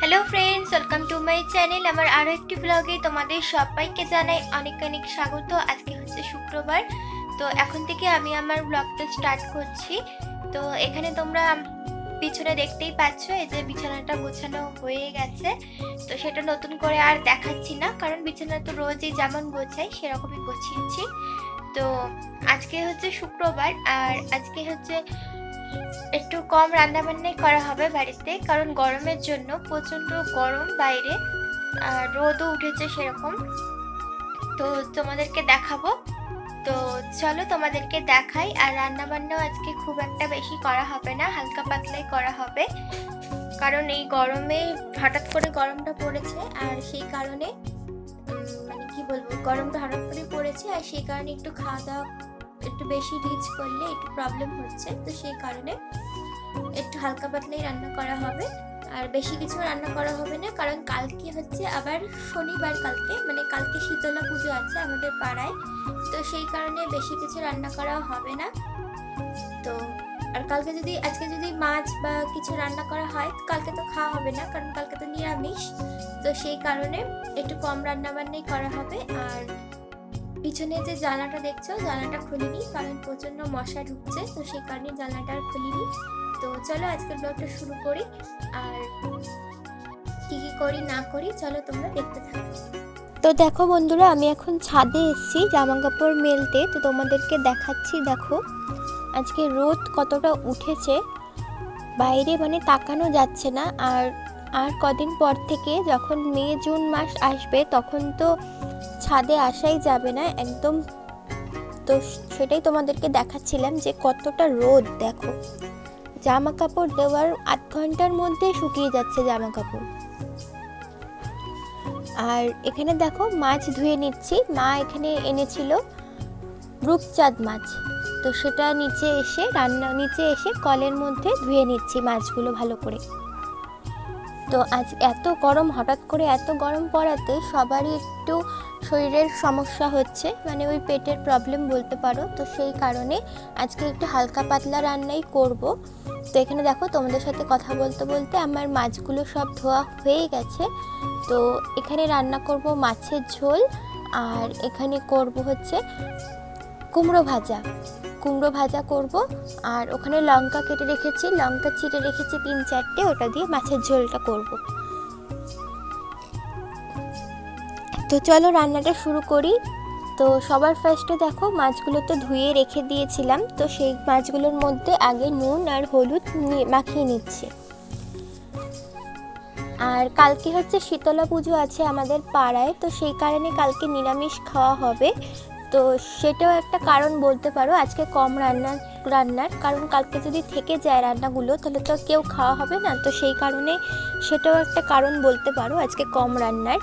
Hello friends welcome to my channel আমার আরও একটি ব্লগে তোমাদের সবাইকে জানাই অনেক অনেক স্বাগত। আজকে হচ্ছে শুক্রবার। তো এখন থেকে আমি আমার ব্লগটা স্টার্ট করছি। তো এখানে তোমরা পিছনে দেখতেই পাচ্ছ, এই যে বিছানাটা গোছানো হয়ে গেছে। তো সেটা নতুন করে আর দেখাচ্ছি না, কারণ বিছানা তো রোজই যেমন গোছাই, সেরকমই গোছিয়েছি। তো আজকে হচ্ছে শুক্রবার, আর আজকে হচ্ছে একটু কম রান্নাবান্নাই করা হবে বাড়িতে, কারণ গরমের জন্য প্রচণ্ড গরম বাইরে, আর রোদও উঠেছে সেরকম। তো তোমাদেরকে দেখাবো। তো চলো তোমাদেরকে দেখাই, আর রান্নাবান্নাও আজকে খুব একটা বেশি করা হবে না, হালকা পাতলাই করা হবে। কারণ এই গরমে হঠাৎ করে গরমটা পড়েছে, আর সেই কারণে মানে কি বলব, গরমটা হঠাৎ করে পড়েছে, আর সেই কারণে একটু খাওয়া দাওয়া একটু বেশি রিচ করলে একটু প্রবলেম হচ্ছে, তো সেই কারণে একটু হালকা পাতলাই রান্না করা হবে। আর বেশি কিছু রান্না করা হবে না, কারণ কালকে হচ্ছে আবার শনিবার কালকে মানে কালকে শীতলা পুজো আছে আমাদের পাড়ায়, তো সেই কারণে বেশি কিছু রান্না করা হবে না। তো আর কালকে যদি, আজকে যদি মাছ বা কিছু রান্না করা হয় কালকে তো খাওয়া হবে না, কারণ কালকে তো নিরামিষ, তো সেই কারণে একটু কম রান্না বান্নাই করা হবে। আর পিছনে যে জানলাটা দেখছ, জানলাটা খুলিনি, কারণ প্রচণ্ড মশা ঢুকছে, তো সেই কারণে জানলাটা আর খুলিনি। তো চলো আজকের ব্লগটা শুরু করি, আর কি কি করি, না করি, চলো তোমরা দেখতে থাকো। তো দেখো বন্ধুরা, আমি এখন ছাদে এসেছি জামা কাপড় মেলতে, তো তোমাদেরকে দেখাচ্ছি, দেখো। আজকে রোদ কতটা উঠেছে, বাইরে মানে তাকানো যাচ্ছে না, আর আর কদিন পর থেকে যখন মে, জুন মাস আসবে, তখন তো ছাদে আসাই যাবে না, একদম তো সেটাই তোমাদেরকে দেখাচ্ছিলাম যে কতটা রোদ, দেখো। জামা কাপড় দেওয়ার আধ ঘণ্টার মধ্যে শুকিয়ে যাচ্ছে জামা কাপড় আর এখানে দেখো মাছ ধুয়ে নিচ্ছি, মা এখানে এনেছিল রূপচাঁদ মাছ। তো সেটা নিচে এসে, রান্না নিচে এসে কলের মধ্যে ধুয়ে নিচ্ছি মাছগুলো ভালো করে। তো আজ এত গরম, হঠাৎ করে এত গরম পড়াতে সবারই একটু শরীরের সমস্যা হচ্ছে মানে ওই পেটের প্রবলেম বলতে পারো। তো সেই কারণে আজকে একটু হালকা পাতলা রান্নাই করব। তো এখানে দেখো তোমাদের সাথে কথা বলতে বলতে আমার মাছগুলো সব ধোয়া হয়ে গেছে। তো এখানে রান্না করব মাছের ঝোল, আর এখানে করব হচ্ছে কুমড়ো ভাজা। কুমড়ো ভাজা করব, আর ওখানে লঙ্কা কেটে রেখেছি। লঙ্কা চিড়ে রেখেছি তিন চারটে, ওটা দিয়ে মাছের ঝোলটা করব। তো চলো রান্নাটা শুরু করি। তো সবার ফার্স্টে দেখো, মাছগুলো তো ধুয়ে রেখে দিয়েছিলাম। তো সেই মাছগুলোর মধ্যে আগে নুন আর হলুদ মাখিয়ে নিচ্ছি। আর কালকে হচ্ছে শীতলা পুজো আছে আমাদের পাড়ায়, তো সেই কারণে কালকে নিরামিষ খাওয়া হবে। তো সেটাও একটা কারণ বলতে পারো, আজকে কম রান্না, রান্নার। কারণ কালকে যদি থেকে যায় রান্নাগুলো, তাহলে তো কেউ খাওয়া হবে না। তো সেই কারণে সেটাও একটা কারণ বলতে পারো, আজকে কম রান্নার।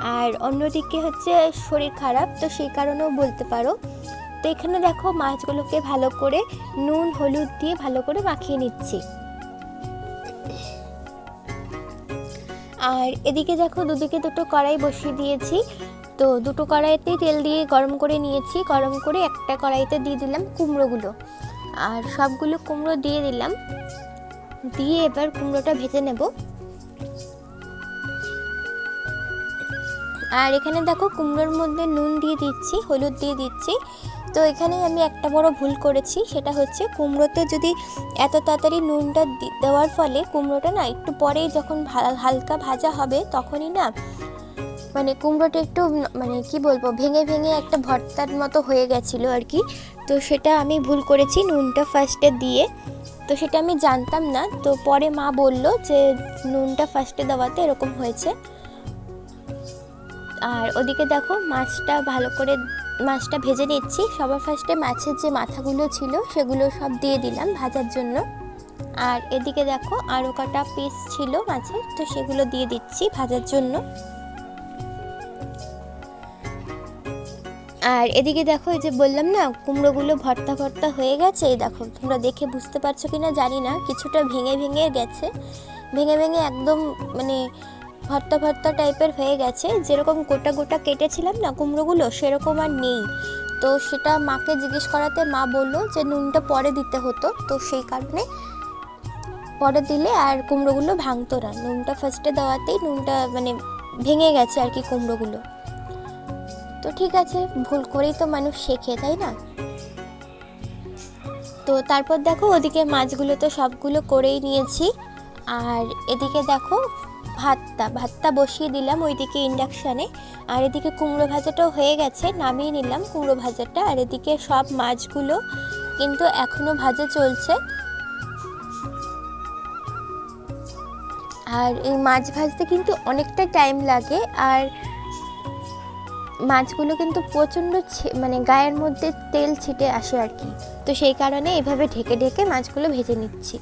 আর অন্যদিকে হচ্ছে শরীর খারাপ, তো সেই কারণেও বলতে পারো। তো এখানে দেখো মাছগুলোকে ভালো করে নুন, হলুদ দিয়ে ভালো করে মাখিয়ে নিচ্ছি। আর এদিকে দেখো দুদিকে দুটো কড়াই বসিয়ে দিয়েছি। তো দুটো কড়াইতেই তেল দিয়ে গরম করে নিয়েছি। গরম করে একটা কড়াইতে দিয়ে দিলাম কুমড়োগুলো। আর সবগুলো কুমড়ো দিয়ে দিলাম। দিয়ে এবার কুমড়োটা ভেজে নেব। আর এখানে দেখো কুমড়োর মধ্যে নুন দিয়ে দিচ্ছি, হলুদ দিয়ে দিচ্ছি। তো এখানে আমি একটা বড় ভুল করেছি, সেটা হচ্ছে কুমড়োতে যদি এত তাড়াতাড়ি নুনটা দেওয়ার ফলে কুমড়োটা না একটু পরেই যখন হালকা ভাজা হবে তখনই না মানে কুমড়োটা একটু মানে কি বলব, ভেঙে ভেঙে একটা ভর্তার মতো হয়ে গেছিল আর কি। তো সেটা আমি ভুল করেছি নুনটা ফার্স্টে দিয়ে। তো সেটা আমি জানতাম না, তো পরে মা বলল যে নুনটা ফার্স্টে দেওয়াতে এরকম হয়েছে। আর ওদিকে দেখো মাছটা ভালো করে, মাছটা ভেজে নিচ্ছি। সবার ফার্স্টে মাছের যে মাথাগুলো ছিল সেগুলো সব দিয়ে দিলাম ভাজার জন্য। আর এদিকে দেখো আরও কটা পিস ছিল মাছের, তো সেগুলো দিয়ে দিচ্ছি ভাজার জন্য। আর এদিকে দেখো এই যে বললাম না, কুমড়োগুলো ভর্তা ভর্তা হয়ে গেছে। এই দেখো, তোমরা দেখে বুঝতে পারছ কি না জানি না, কিছুটা ভেঙে ভেঙে গেছে। ভেঙে ভেঙে একদম মানে ভর্তা ভর্তা টাইপের হয়ে গেছে। যেরকম গোটা গোটা কেটেছিলাম না, কুমড়োগুলো, সেরকম আর নেই। তো সেটা মাকে জিজ্ঞেস করাতে মা বলল যে, নুনটা পরে দিতে হতো। তো সেই কারণে পরে দিলে আর কুমড়োগুলো ভাঙতো না। নুনটা ফার্স্টে দেওয়াতেই নুনটা মানে ভেঙে গেছে আর কি কুমড়োগুলো। তো ঠিক আছে, ভুল করেই তো মানুষ শেখে, তাই না? তো তারপর দেখো, ওদিকে মাছগুলো তো সবগুলো করেই নিয়েছি। আর এদিকে দেখো ভাতটা ভাতটা বসিয়ে দিলাম ওইদিকে ইন্ডাকশানে আর এদিকে কুমড়ো ভাজাটাও হয়ে গেছে, নামিয়ে নিলাম কুমড়ো ভাজাটা। আর এদিকে সব মাছগুলো কিন্তু এখনও ভাজা চলছে। আর এই মাছ ভাজতে কিন্তু অনেকটা টাইম লাগে। আর মাছগুলো কিন্তু প্রচণ্ড মানে গায়ের মধ্যে তেল ছিটে আসে আর কি। তো সেই কারণে এভাবে ঢেকে ঢেকে মাছগুলো ভেজে নিচ্ছি।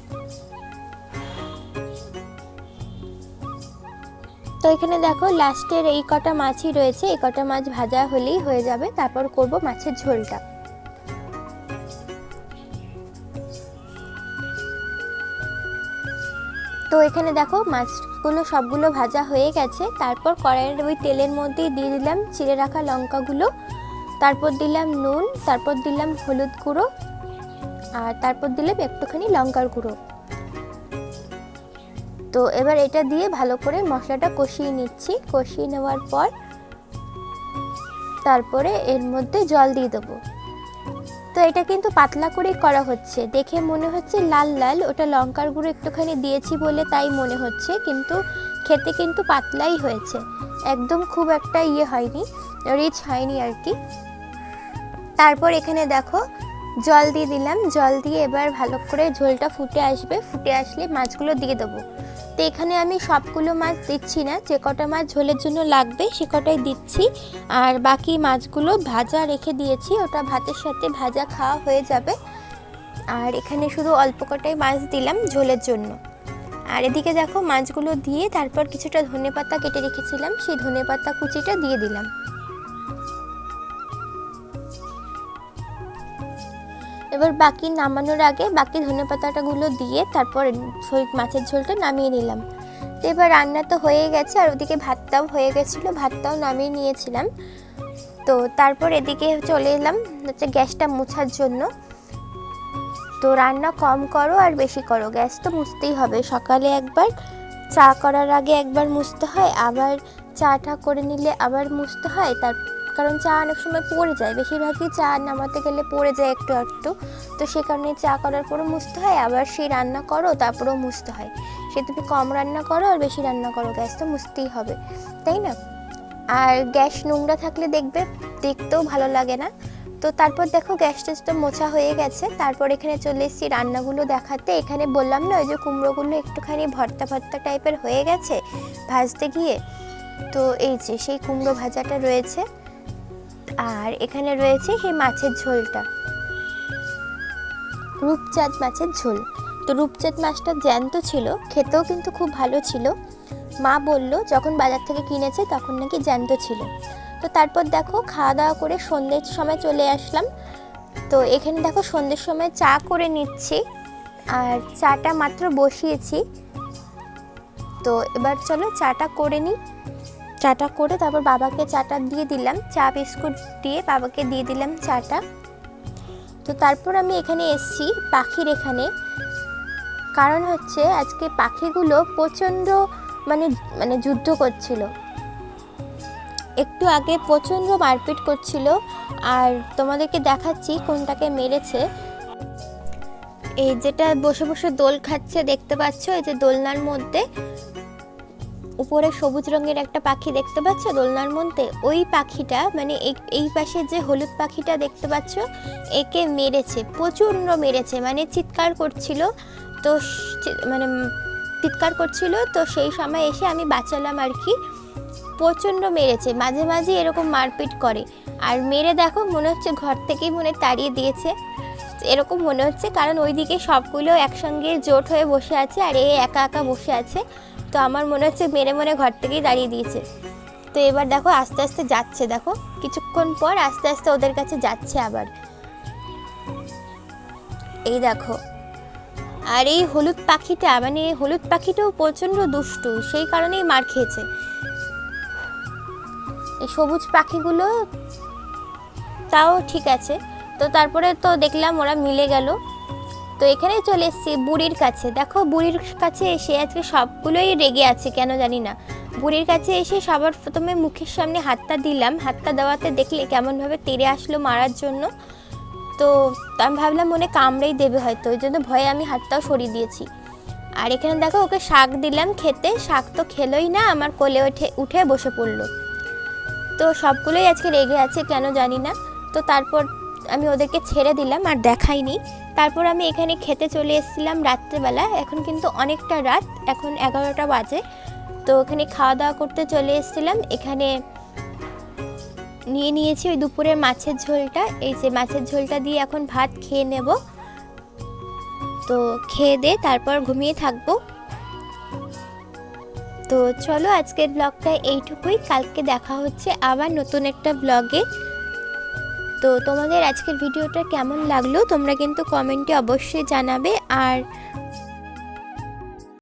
তো এখানে দেখো লাস্টের এই কটা মাছই রয়েছে। এই কটা মাছ ভাজা হলেই হয়ে যাবে। তারপর করব মাছের ঝোলটা। তো এখানে দেখো, মাছগুলো সবগুলো ভাজা হয়ে গেছে। তারপর কড়াইয়ের ওই তেলের মধ্যেই দিয়ে দিলাম চিড়ে রাখা লঙ্কাগুলো। তারপর দিলাম নুন, তারপর দিলাম হলুদ গুঁড়ো, আর তারপর দিলাম একটুখানি লঙ্কার গুঁড়ো। তো এবার এটা দিয়ে ভালো করে মশলাটা কষিয়ে নিচ্ছি। কষিয়ে নেওয়ার পর তারপরে এর মধ্যে জল দিয়ে দেবো। তো এটা কিন্তু পাতলা করেই করা হচ্ছে। দেখে মনে হচ্ছে লাল লাল, ওটা লঙ্কার গুঁড়ো একটুখানি দিয়েছি বলে তাই মনে হচ্ছে, কিন্তু খেতে কিন্তু পাতলাই হয়েছে। একদম খুব একটা ইয়ে হয়নি, রিচ হয়নি আর কি। তারপর এখানে দেখো জল দিয়ে দিলাম। জল দিয়ে এবার ভালো করে ঝোলটা ফুটে আসবে। ফুটে আসলে মাছগুলো দিয়ে দেবো। তো এখানে আমি সবগুলো মাছ দিচ্ছি না। যে কটা মাছ ঝোলের জন্য লাগবে সে কটাই দিচ্ছি। আর বাকি মাছগুলো ভাজা রেখে দিয়েছি, ওটা ভাতের সাথে ভাজা খাওয়া হয়ে যাবে। আর এখানে শুধু অল্প কটাই মাছ দিলাম ঝোলের জন্য। আর এদিকে দেখো মাছগুলো দিয়ে তারপর কিছুটা ধনে পাতা কেটে রেখেছিলাম, সেই ধনে পাতা কুচিটা দিয়ে দিলাম। এবার বাকি নামানোর আগে বাকি ধনে পাতাটাগুলো দিয়ে তারপর ওই মাছের ঝোলটা নামিয়ে নিলাম। তো এবার রান্না তো হয়ে গেছে, আর ওদিকে ভাতটাও হয়ে গেছিল, ভাতটাও নামিয়ে নিয়েছিলাম। তো তারপর এদিকে চলে এলাম হচ্ছে গ্যাসটা মোছার জন্য। তো রান্না কম করো আর বেশি করো, গ্যাস তো মুছতেই হবে। সকালে একবার চা করার আগে একবার মুছতে হয়, আবার চাটা করে নিলে আবার মুছতে হয়, তার কারণ চা অনেক সময় পড়ে যায়। বেশিরভাগই চা নামাতে গেলে পড়ে যায় একটু একটু তো সে কারণে চা করার পরও মুছতে হয়, আবার সেই রান্না করো, তারপরেও মুছতে হয়। সে তুমি কম রান্না করো আর বেশি রান্না করো, গ্যাস তো মুছতেই হবে, তাই না? আর গ্যাস নোংরা থাকলে দেখবে, দেখতেও ভালো লাগে না। তো তারপর দেখো গ্যাস টেস্টটা মোছা হয়ে গেছে, তারপর এখানে চলে এসেছি রান্নাগুলো দেখাতে। এখানে বললাম না, ওই যে কুমড়োগুলো একটুখানি ভর্তা ভর্তা টাইপের হয়ে গেছে ভাজতে গিয়ে। তো এই যে সেই কুমড়ো ভাজাটা রয়েছে। আর এখানে রয়েছে সেই মাছের ঝোলটা। রূপচাঁদ মাছের ঝোল। তো রূপচাঁদ মাছটা জ্যান্ত ছিল, খেতেও কিন্তু খুব ভালো ছিল। মা বলল, যখন বাজার থেকে কিনেছে তখন নাকি জ্যান্ত ছিল। তো তারপর দেখো খাওয়া দাওয়া করে সন্ধ্যের সময় চলে আসলাম। তো এখানে দেখো, সন্ধ্যের সময় চা করে নিচ্ছি আর চাটা মাত্র বসিয়েছি। তো এবার চলো চাটা করে নিই। চাটা করে তারপর বাবাকে চাটা দিয়ে দিলাম। চা, বিস্কুট দিয়ে বাবাকে দিয়ে দিলাম চাটা। তো তারপর আমি এখানে এসছি পাখির এখানে। কারণ হচ্ছে আজকে পাখিগুলো প্রচণ্ড মানে মানে যুদ্ধ করছিল। একটু আগে প্রচণ্ড মারপিট করছিল। আর তোমাদেরকে দেখাচ্ছি কোনটাকে মেরেছে। এই যেটা বসে বসে দোল খাচ্ছে দেখতে পাচ্ছ, এই যে দোলনার মধ্যে। উপরে সবুজ রঙের একটা পাখি দেখতে পাচ্ছ, দোলনার মধ্যে। ওই পাখিটা মানে এই পাশে যে হলুদ পাখিটা দেখতে পাচ্ছ, একে মেরেছে, প্রচণ্ড মেরেছে মানে চিৎকার করছিল। তো মানে চিৎকার করছিল, তো সেই সময় এসে আমি বাঁচালাম আর কি। প্রচণ্ড মেরেছে, মাঝে মাঝে এরকম মারপিট করে। আর মেরে দেখো, মনে হচ্ছে ঘর থেকেই মনে তাড়িয়ে দিয়েছে। এরকম মনে হচ্ছে, কারণ ওইদিকে সবগুলো একসঙ্গে জোট হয়ে বসে আছে, আর এ একা একা বসে আছে। তো আমার মনে হচ্ছে মেরে মনে ঘর থেকেই দাঁড়িয়ে দিয়েছে। তো এবার দেখো আস্তে আস্তে যাচ্ছে, দেখো। কিছুক্ষণ পর আস্তে আস্তে ওদের কাছে যাচ্ছে আবার। এই দেখো। আর এই হলুদ পাখিটা মানে হলুদ পাখিটাও প্রচণ্ড দুষ্টু, সেই কারণেই মার খেয়েছে। এই সবুজ পাখিগুলো, তাও ঠিক আছে। তো তারপরে তো দেখলাম ওরা মিলে গেল। তো এখানে চলে এসেছি বুড়ির কাছে। দেখো, বুড়ির কাছে এসে আজকে সবগুলোই রেগে আছে কেন জানি না। বুড়ির কাছে এসে সবার প্রথমে মুখের সামনে হাতটা দিলাম। হাতটা দেওয়াতে দেখলে কেমনভাবে তেড়ে আসলো মারার জন্য। তো আমি ভাবলাম মনে কামড়েই দেবে হয়তো, ওই জন্য ভয়ে আমি হাতটাও সরিয়ে দিয়েছি। আর এখানে দেখো, ওকে শাক দিলাম খেতে। শাক তো খেলোই না, আমার কোলে উঠে উঠে বসে পড়ল। তো সবগুলোই আজকে রেগে আছে কেন জানি না। তো তারপর আমি ওদেরকে ছেড়ে দিলাম আর দেখাইনি। তারপর আমি এখানে খেতে চলে এসেছিলাম রাত্রেবেলা। এখন কিন্তু অনেকটা রাত, এখন এগারোটা বাজে। তো ওখানে খাওয়া দাওয়া করতে চলে এসেছিলাম। এখানে নিয়ে নিয়েছি ওই দুপুরের মাছের ঝোলটা। এই যে মাছের ঝোলটা দিয়ে এখন ভাত খেয়ে নেব। তো খেয়ে দে তারপর ঘুমিয়ে থাকব। তো চলো আজকের ব্লগটা এইটুকুই। কালকে দেখা হচ্ছে আবার নতুন একটা ব্লগে। তো তোমাদের আজকের ভিডিওটা কেমন লাগল তোমরা কিন্তু কমেন্টে অবশ্যই জানাবে। আর